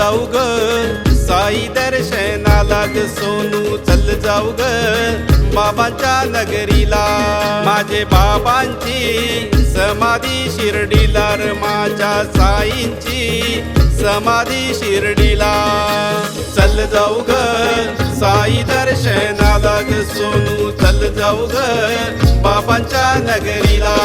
जाऊ ग. साई दर्शनाला ग सोनू चल जाऊ ग. बाबांच्या नगरीला माझे बाबांची समाधी शिर्डीला र माझ्या साईंची समाधी शिर्डीला. चल जाऊ ग. साई दर्शनाला ग सोनू चल जाऊ ग. बाबांच्या नगरीला.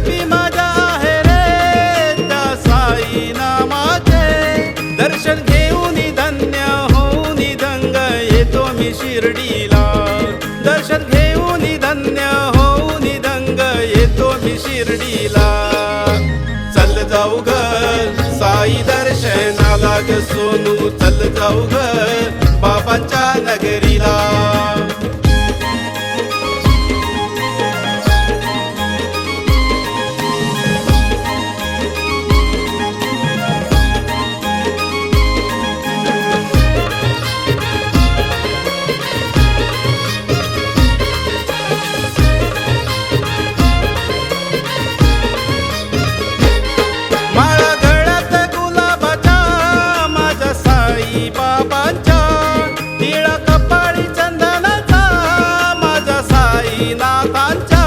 जपी माझ्या आहे रे त्या साई नामाचे दर्शन घेऊन धन्य होऊन दंग येतो मी शिर्डीला. दर्शन घेऊन धन्य होऊन दंग येतो मी शिर्डीला. चल जाऊ ग साई दर्शनाला ग सोनू. चल जाऊ ग बाबांच्या नगरी नाथांच्या.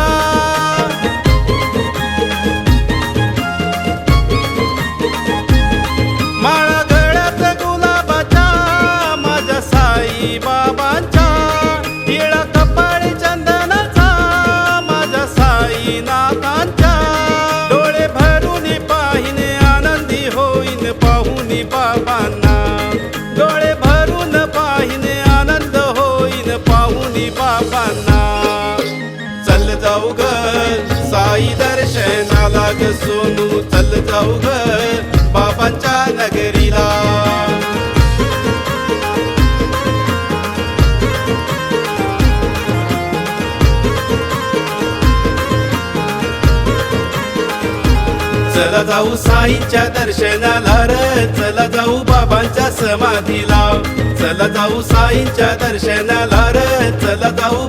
माळा गळ्यात गुलाबाच्या माझ्या साई बाबांच्या. टिळा कपाळी चंदनाचा माझ्या साई नाथांच्या. डोळे भरून पाहिने आनंदी होईन पाहून बाबांना. जाऊ ग. साई दर्शनाला ग सोनू चल जाऊ ग. बाबांच्या नगरीला. चला जाऊ साईच्या दर्शनाला र चला जाऊ बाबांच्या समाधीला. चला जाऊ साईच्या दर्शनाला र चला जाऊ